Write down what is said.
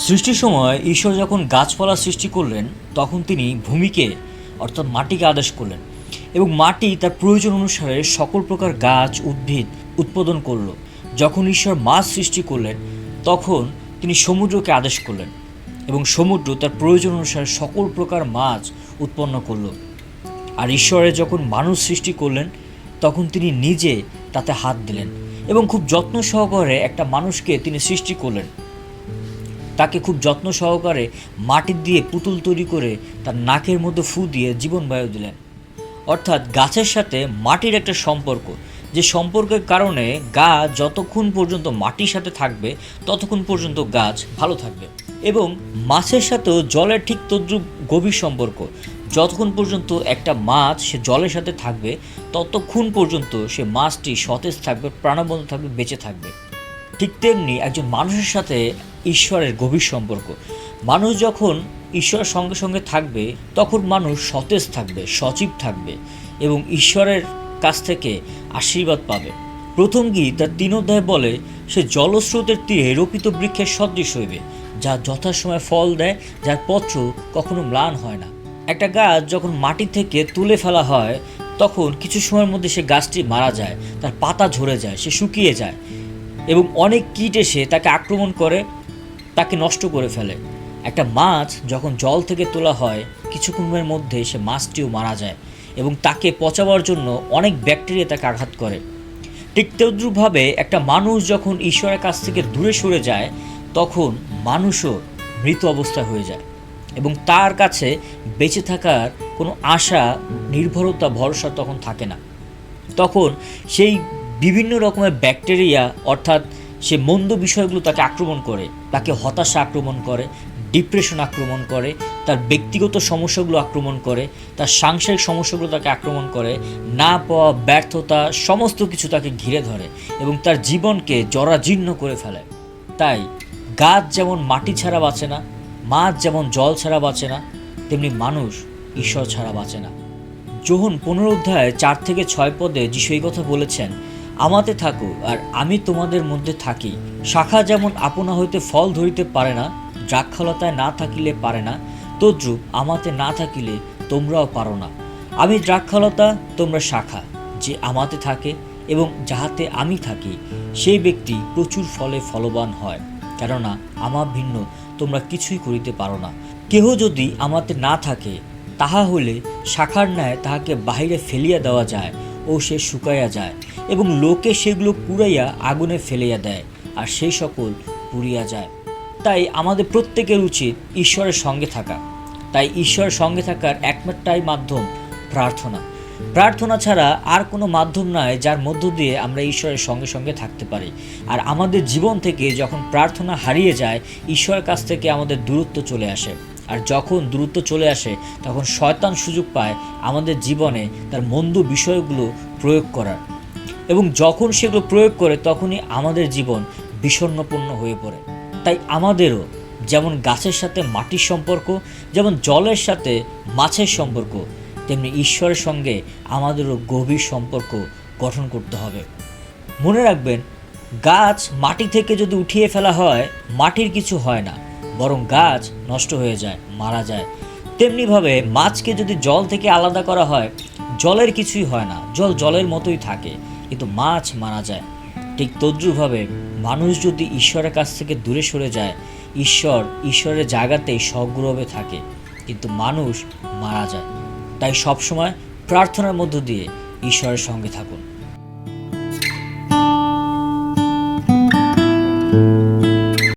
সৃষ্টির সময় ঈশ্বর যখন গাছপালা সৃষ্টি করলেন, তখন তিনি ভূমিকে, অর্থাৎ মাটিকে আদেশ করলেন এবং মাটি তার প্রয়োজন অনুসারে সকল প্রকার গাছ, উদ্ভিদ উৎপাদন করল। যখন ঈশ্বর মাছ সৃষ্টি করলেন, তখন তিনি সমুদ্রকে আদেশ করলেন এবং সমুদ্র তার প্রয়োজন অনুসারে সকল প্রকার মাছ উৎপন্ন করল। আর ঈশ্বরের যখন মানুষ সৃষ্টি করলেন, তখন তিনি নিজে তাতে হাত দিলেন এবং খুব যত্ন সহকারে একটা মানুষকে তিনি সৃষ্টি করলেন। তাকে খুব যত্ন সহকারে মাটি দিয়ে পুতুল তৈরি করে তার নাকের মধ্যে ফু দিয়ে জীবন বায়ু দিলেন। অর্থাৎ গাছের সাথে মাটির একটা সম্পর্ক, যে সম্পর্কের কারণে গাছ যতক্ষণ পর্যন্ত মাটির সাথে থাকবে, ততক্ষণ পর্যন্ত গাছ ভালো থাকবে। এবং মাছের সাথেও জলের ঠিক তদ্রুপ গভীর সম্পর্ক, যতক্ষণ পর্যন্ত একটা মাছ সে জলের সাথে থাকবে, ততক্ষণ পর্যন্ত সে মাছটি সতেজ থাকবে, প্রাণবন্ত থাকবে, বেঁচে থাকবে। ঠিক তেমনি একজন মানুষের সাথে ঈশ্বরের গভীর সম্পর্ক। মানুষ যখন ঈশ্বরের সঙ্গে সঙ্গে থাকবে, তখন মানুষ সতেজ থাকবে, সজীব থাকবে এবং ঈশ্বরের কাছ থেকে আশীর্বাদ পাবে। প্রথম গীত তার তিন অধ্যায় বলে, সে জলস্রোতের তীরে রোপিত বৃক্ষের সদৃশ হইবে, যা যথাসময়ে ফল দেয়, যার পত্র কখনো ম্লান হয় না। একটা গাছ যখন মাটি থেকে তুলে ফেলা হয়, তখন কিছু সময়ের মধ্যে সে গাছটি মারা যায়, তার পাতা ঝরে যায়, সে শুকিয়ে যায়। এবং অনেক কীট এসে তাকে আক্রমণ করে, তাকে নষ্ট করে ফেলে। একটা মাছ যখন জল থেকে তোলা হয়, কিছুক্ষণের মধ্যে সে মাছটিও মারা যায় এবং তাকে পচাবার জন্য অনেক ব্যাকটেরিয়া তাকে আঘাত করে। ঠিক তদ্রুপভাবে একটা মানুষ যখন ঈশ্বরের কাছ থেকে দূরে সরে যায়, তখন মানুষও মৃত অবস্থা হয়ে যায় এবং তার কাছে বেঁচে থাকার কোনো আশা, নির্ভরতা, ভরসা তখন থাকে না। তখন সেই বিভিন্ন রকমের ব্যাকটেরিয়া, অর্থাৎ সে মন্দ বিষয়গুলো তাকে আক্রমণ করে, তাকে হতাশা আক্রমণ করে, ডিপ্রেশন আক্রমণ করে, তার ব্যক্তিগত সমস্যাগুলো আক্রমণ করে, তার সাংসারিক সমস্যাগুলো তাকে আক্রমণ করে, না পাওয়া ব্যর্থতা, সমস্ত কিছু তাকে ঘিরে ধরে এবং তার জীবনকে জরাজীর্ণ করে ফেলে। তাই গাছ যেমন মাটি ছাড়া বাঁচে না, মাছ যেমন জল ছাড়া বাঁচে না, তেমনি মানুষ ঈশ্বর ছাড়া বাঁচে না। যোহন পনেরো অধ্যায় চার থেকে ছয় পদে যিশু এই কথা বলেছেন আমাতে থাকো আর আমি তোমাদের মধ্যে থাকি। শাখা যেমন আপনা হইতে ফল ধরিতে পারে না, দ্রাক্ষলতায় না থাকিলে পারে না, তদ্রূপ আমাতে না থাকিলে তোমরাও পারো না। আমি দ্রাক্ষলতা, তোমরা শাখা, যে আমাতে থাকে এবং যাহাতে আমি থাকি, সেই ব্যক্তি প্রচুর ফলে ফলবান হয়, কেননা আমার ভিন্ন, তোমরা কিছুই করিতে পারো না। কেহ যদি আমাতে না থাকে, তাহা হলে শাখার ন্যায় তাহাকে বাহিরে ফেলিয়া দেওয়া যায় ও সে শুকাইয়া যায় এবং লোকে সেগুলো কুড়াইয়া আগুনে ফেলিয়া দেয়, আর সেই সকল পুড়িয়া যায়। তাই আমাদের প্রত্যেকের উচিত ঈশ্বরের সঙ্গে থাকা। তাই ঈশ্বরের সঙ্গে থাকার একমাত্রাই মাধ্যম প্রার্থনা। প্রার্থনা ছাড়া আর কোনো মাধ্যম নয় যার মধ্য দিয়ে আমরা ঈশ্বরের সঙ্গে সঙ্গে থাকতে পারি। আর আমাদের জীবন থেকে যখন প্রার্থনা হারিয়ে যায়, ঈশ্বরের কাছ থেকে আমাদের দূরত্ব চলে আসে। আর যখন দূরত্ব চলে আসে, তখন শয়তান সুযোগ পায় আমাদের জীবনে তার মন্দ বিষয়গুলো প্রয়োগ করার। এবং যখন সেগুলো প্রয়োগ করে, তখনই আমাদের জীবন বিষণ্ণপূর্ণ হয়ে পড়ে। তাই আমাদেরও যেমন গাছের সাথে মাটির সম্পর্ক, যেমন জলের সাথে মাছের সম্পর্ক, তেমনি ঈশ্বরের সঙ্গে আমাদেরও গভীর সম্পর্ক গঠন করতে হবে। মনে রাখবেন, গাছ মাটি থেকে যদি উঠিয়ে ফেলা হয়, মাটির কিছু হয় না। বরং গাছ নষ্ট হয়ে যায়, মারা যায়। তেমনিভাবে মাছকে যদি জল থেকে আলাদা করা হয়, জলের কিছুই হয় না, জল জলের মতোই থাকে, কিন্তু মাছ মারা যায়। ঠিক তদ্রুপভাবে মানুষ যদি ঈশ্বরের কাছ থেকে দূরে সরে যায়, ঈশ্বর ঈশ্বরের জায়গাতেই সগৌরবে থাকে, কিন্তু মানুষ মারা যায়। তাই সবসময় প্রার্থনার মধ্য দিয়ে ঈশ্বরের সঙ্গে থাকুন।